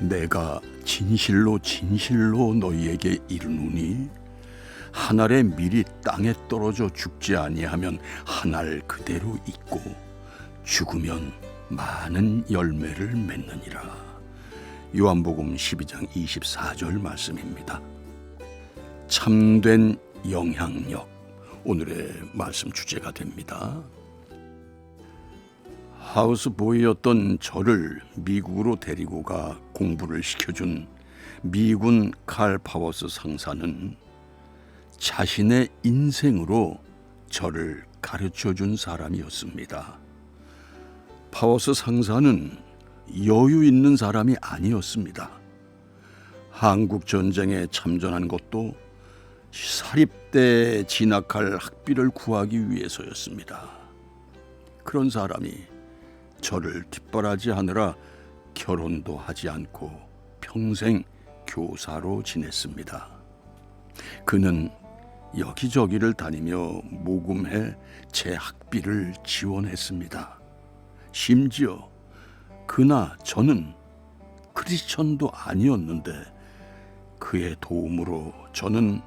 내가 진실로 진실로 너희에게 이르노니 한 알의 밀이 땅에 떨어져 죽지 아니하면 한 알 그대로 있고 죽으면 많은 열매를 맺느니라. 요한복음 12장 24절 말씀입니다. 참된 영향력 오늘의 말씀 주제가 됩니다. 하우스보이였던 저를 미국으로 데리고 가 공부를 시켜준 미군 칼 파워스 상사는 자신의 인생으로 저를 가르쳐 준 사람이었습니다. 파워스 상사는 여유 있는 사람이 아니었습니다. 한국 전쟁에 참전한 것도 사립대에 진학할 학비를 구하기 위해서였습니다. 그런 사람이 저를 뒷바라지하느라 결혼도 하지 않고 평생 교사로 지냈습니다. 그는 여기저기를 다니며 모금해 제 학비를 지원했습니다. 심지어 그나 저는 크리스천도 아니었는데 그의 도움으로 저는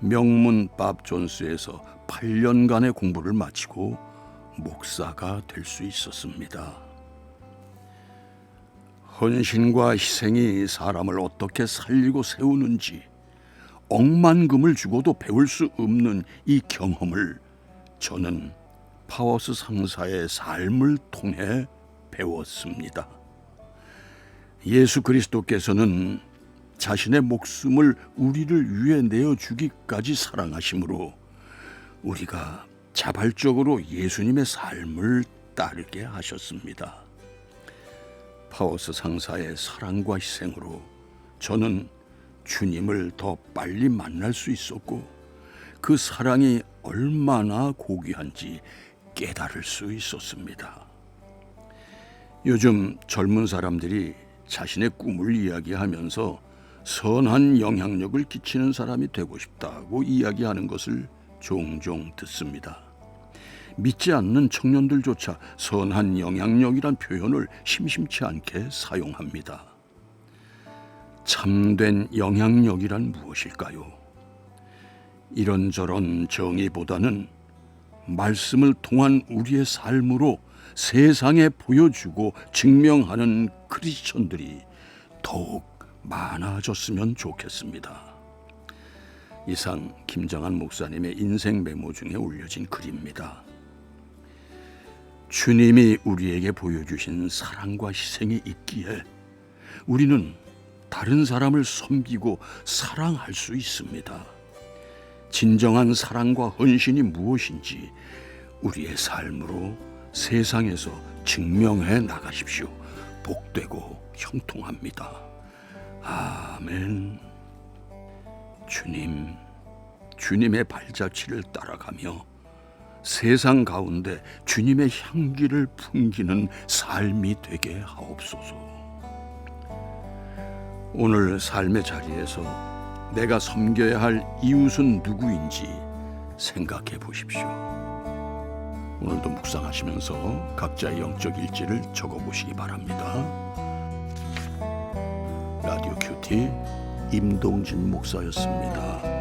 명문 밥 존스에서 8년간의 공부를 마치고 목사가 될 수 있었습니다. 헌신과 희생이 사람을 어떻게 살리고 세우는지 억만금을 주고도 배울 수 없는 이 경험을 저는 파워스 상사의 삶을 통해 배웠습니다. 예수 그리스도께서는 자신의 목숨을 우리를 위해 내어 주기까지 사랑하심으로 우리가 자발적으로 예수님의 삶을 따르게 하셨습니다. 파워스 상사의 사랑과 희생으로 저는 주님을 더 빨리 만날 수 있었고 그 사랑이 얼마나 고귀한지 깨달을 수 있었습니다. 요즘 젊은 사람들이 자신의 꿈을 이야기하면서 선한 영향력을 끼치는 사람이 되고 싶다고 이야기하는 것을 종종 듣습니다. 믿지 않는 청년들조차 선한 영향력이란 표현을 심심치 않게 사용합니다. 참된 영향력이란 무엇일까요? 이런저런 정의보다는 말씀을 통한 우리의 삶으로 세상에 보여주고 증명하는 크리스천들이 더욱 많아졌으면 좋겠습니다. 이상 김정한 목사님의 인생 메모 중에 올려진 글입니다. 주님이 우리에게 보여주신 사랑과 희생이 있기에 우리는 다른 사람을 섬기고 사랑할 수 있습니다. 진정한 사랑과 헌신이 무엇인지 우리의 삶으로 세상에서 증명해 나가십시오. 복되고 형통합니다. 아멘. 주님, 주님의 발자취를 따라가며 세상 가운데 주님의 향기를 풍기는 삶이 되게 하옵소서. 오늘 삶의 자리에서 내가 섬겨야 할 이웃은 누구인지 생각해 보십시오. 오늘도 묵상하시면서 각자의 영적 일지를 적어 보시기 바랍니다. 라디오 큐티 임동진 목사였습니다.